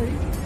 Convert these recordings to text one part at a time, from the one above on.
Bye.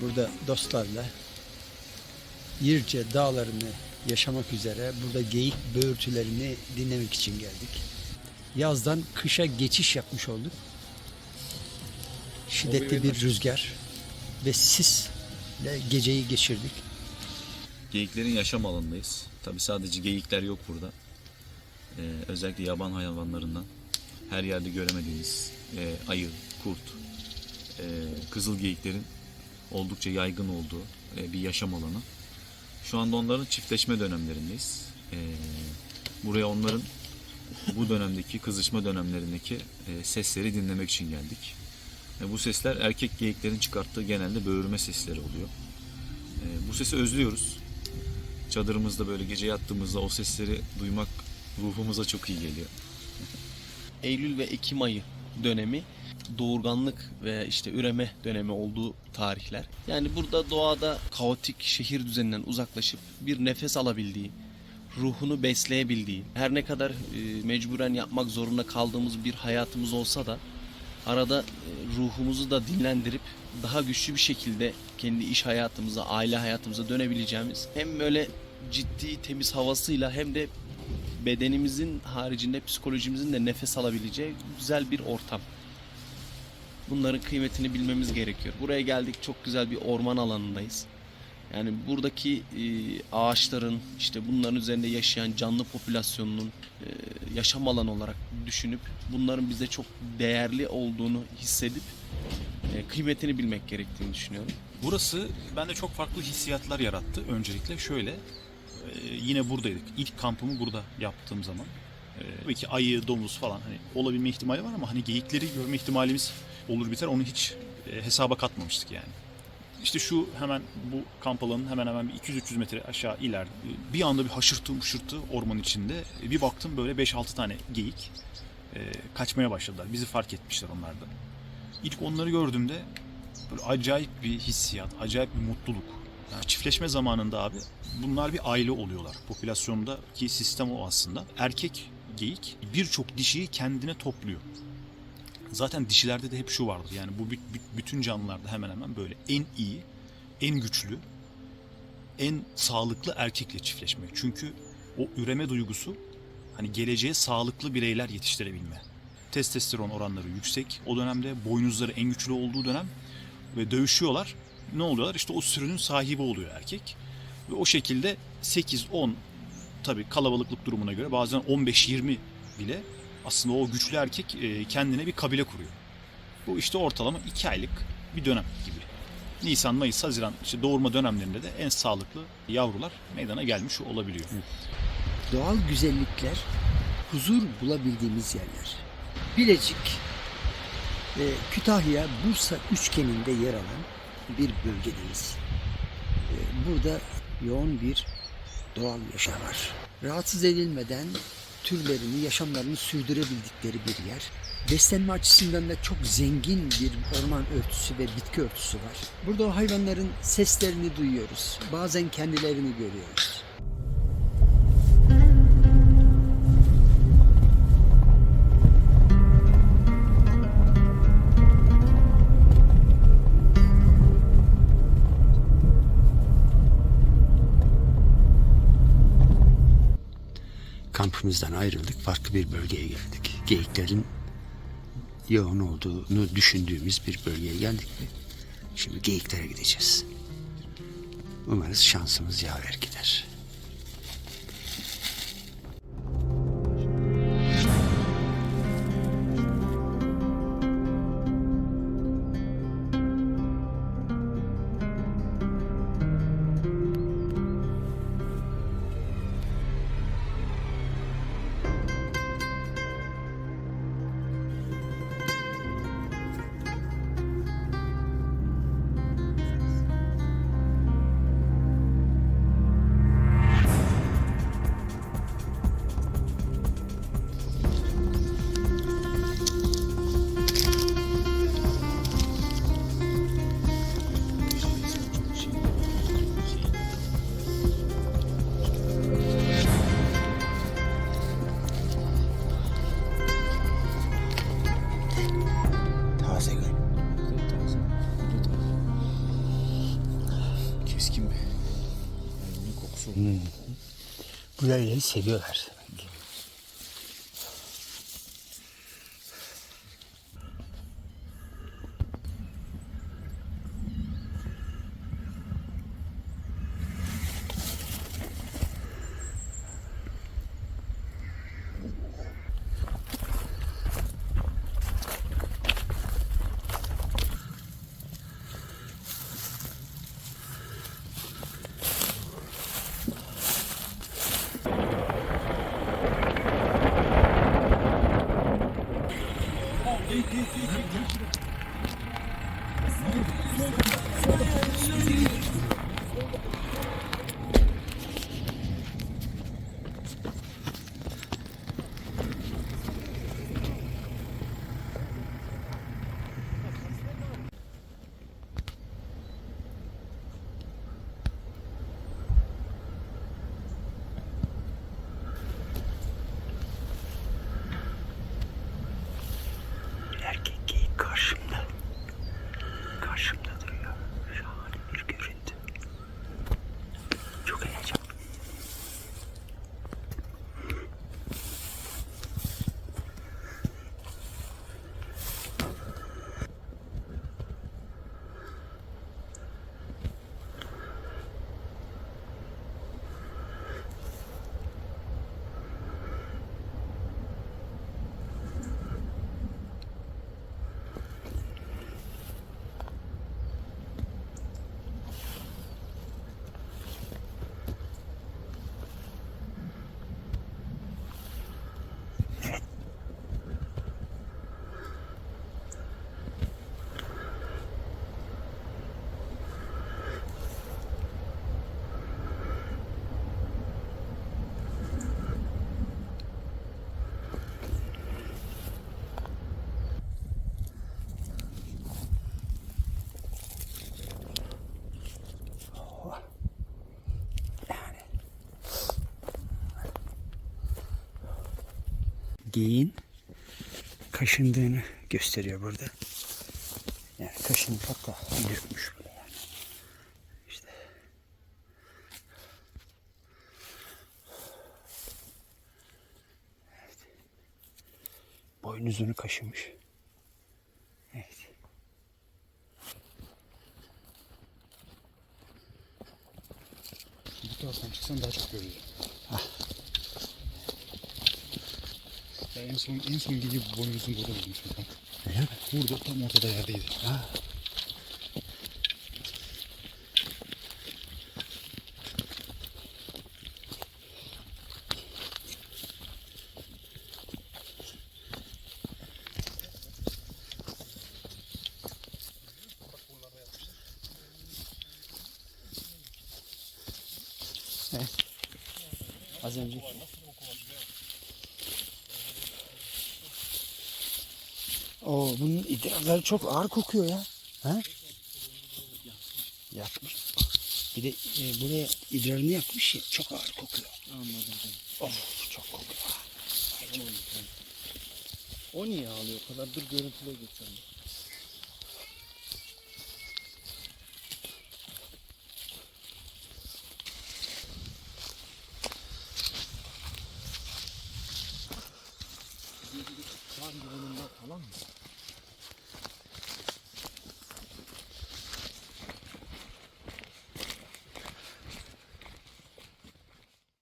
Burada dostlarla Yirce dağlarını yaşamak üzere burada geyik böğürtülerini dinlemek için geldik. Yazdan kışa geçiş yapmış olduk. Şiddetli bir rüzgar ve sisle geceyi geçirdik. Geyiklerin yaşam alanındayız. Tabi sadece geyikler yok burada. Ee, özellikle yaban hayvanlarından her yerde göremediğiniz e, ayı, kurt, e, kızıl geyiklerin oldukça yaygın olduğu e, bir yaşam alanı. Şu anda onların çiftleşme dönemlerindeyiz. E, buraya onların bu dönemdeki kızışma dönemlerindeki e, sesleri dinlemek için geldik. E, bu sesler erkek geyiklerin çıkarttığı genelde böğürme sesleri oluyor. E, bu sesi özlüyoruz çadırımızda böyle gece yattığımızda o sesleri duymak ruhumuza çok iyi geliyor. Eylül ve Ekim ayı dönemi doğurganlık ve işte üreme dönemi olduğu tarihler. Yani burada doğada kaotik şehir düzeninden uzaklaşıp bir nefes alabildiği, ruhunu besleyebildiği, her ne kadar e, mecburen yapmak zorunda kaldığımız bir hayatımız olsa da arada e, ruhumuzu da dinlendirip daha güçlü bir şekilde kendi iş hayatımıza, aile hayatımıza dönebileceğimiz hem böyle ciddi temiz havasıyla hem de bedenimizin haricinde psikolojimizin de nefes alabileceği güzel bir ortam. Bunların kıymetini bilmemiz gerekiyor. Buraya geldik çok güzel bir orman alanındayız. Yani buradaki e, ağaçların işte bunların üzerinde yaşayan canlı popülasyonunun e, yaşam alanı olarak düşünüp bunların bize çok değerli olduğunu hissedip e, kıymetini bilmek gerektiğini düşünüyorum. Burası bende çok farklı hissiyatlar yarattı. Öncelikle şöyle, e, yine buradaydık. İlk kampımı burada yaptığım zaman. E, tabii ki ayı, domuz falan hani olabilme ihtimali var ama hani geyikleri görme ihtimalimiz olur biter onu hiç e, hesaba katmamıştık yani. İşte şu hemen bu kamp alanının hemen hemen bir 200-300 metre aşağı ileride e, bir anda bir haşırtı mışırtı orman içinde. E, Bir baktım böyle 5-6 tane geyik kaçmaya başladılar. Bizi fark etmişler onlar da. İlk onları gördüğümde böyle acayip bir hissiyat, acayip bir mutluluk. Yani çiftleşme zamanında abi bunlar bir aile oluyorlar. Popülasyondaki sistem o aslında. Erkek geyik birçok dişiyi kendine topluyor. Zaten dişilerde de hep şu vardır. Yani bu bü- bü- bütün canlılarda hemen hemen böyle en iyi, en güçlü, en sağlıklı erkekle çiftleşmek. Çünkü o üreme duygusu hani geleceğe sağlıklı bireyler yetiştirebilme. Testosteron oranları yüksek. O dönemde boynuzları en güçlü olduğu dönem ve dövüşüyorlar. Ne oluyorlar? İşte o sürünün sahibi oluyor erkek. Ve o şekilde 8-10 tabii kalabalıklık durumuna göre bazen 15-20 bile aslında o güçlü erkek e, kendine bir kabile kuruyor. Bu işte ortalama 2 aylık bir dönem gibi. Nisan, Mayıs, Haziran işte doğurma dönemlerinde de en sağlıklı yavrular meydana gelmiş olabiliyor. Doğal güzellikler, huzur bulabildiğimiz yerler. Bilecik, e, Kütahya, Bursa üçgeninde yer alan bir bölgedeyiz. E, burada yoğun bir doğal yaşam var. Rahatsız edilmeden türlerini, yaşamlarını sürdürebildikleri bir yer. Beslenme açısından da çok zengin bir orman örtüsü ve bitki örtüsü var. Burada o hayvanların seslerini duyuyoruz. Bazen kendilerini görüyoruz. Kampımızdan ayrıldık. Farklı bir bölgeye geldik. Geyiklerin yoğun olduğunu düşündüğümüz bir bölgeye geldik. Şimdi geyiklere gideceğiz. Umarız şansımız yaver gider. Bu yaylayı seviyorlar. görüşürüz. geyin kaşındığını gösteriyor burada. Yani kaşınıp hatta dökmüş böyle yani. İşte. Evet. Boynuzunu kaşımış. Evet. Şimdi birazdan çıksan daha çok göreceğim. Son en son gece boynuzun burada bulmuşum kanka. Öyle mi? Burada tam ortada yerdeydi. Az önce. Oo, bunun idrarları çok ağır kokuyor ya. Ha? Yakmış. Bir de e, buraya idrarını yakmış ya. Çok ağır kokuyor. Anladım. Of çok kokuyor. O niye ağlıyor? O kadar dur görüntüle geçelim.